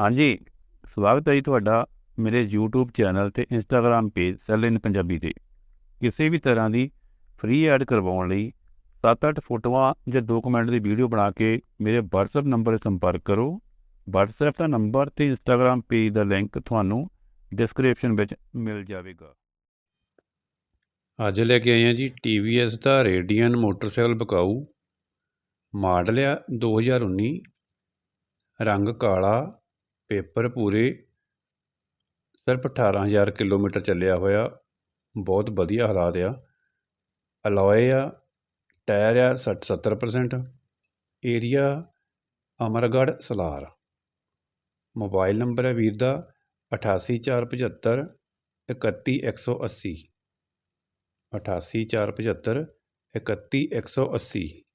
ਹਾਂਜੀ, ਸਵਾਗਤ ਹੈ ਜੀ ਤੁਹਾਡਾ ਮੇਰੇ YouTube ਚੈਨਲ ਤੇ Instagram page sale in Punjabi ਤੇ। ਕਿਸੇ ਵੀ ਤਰ੍ਹਾਂ ਦੀ ਫ੍ਰੀ ਐਡ ਕਰਵਾਉਣ ਲਈ 7-8 ਫੋਟੋਆਂ ਜਾਂ 2 ਕਮੈਂਟ ਦੀ ਵੀਡੀਓ ਬਣਾ ਕੇ ਮੇਰੇ WhatsApp ਨੰਬਰ 'ਤੇ ਸੰਪਰਕ ਕਰੋ। WhatsApp ਦਾ ਨੰਬਰ ਤੇ Instagram ਪੇਜ ਦਾ ਲਿੰਕ ਤੁਹਾਨੂੰ ਡਿਸਕ੍ਰਿਪਸ਼ਨ ਵਿੱਚ ਮਿਲ ਜਾਵੇਗਾ। ਅੱਜ ਲੈ ਕੇ ਆਏ ਹਾਂ ਜੀ TVS ਦਾ ਰੇਡੀਅਨ ਮੋਟਰਸਾਈਕਲ ਬਕਾਊ। ਮਾਡਲ ਆ 2019 ਰੰਗ ਕਾਲਾ ਪੇਪਰ ਪੂਰੇ ਸਿਰਫ ਅਠਾਰਾਂ ਹਜ਼ਾਰ ਕਿਲੋਮੀਟਰ ਚੱਲਿਆ ਹੋਇਆ, ਬਹੁਤ ਵਧੀਆ ਹਾਲਾਤ ਆ। ਅਲੋਏ ਆ, ਟਾਇਰ ਆ 60 70% area Amargarh Salar. Mobile number ਹੈ ਵੀਰ ਦਾ 88475 31180 88475 31180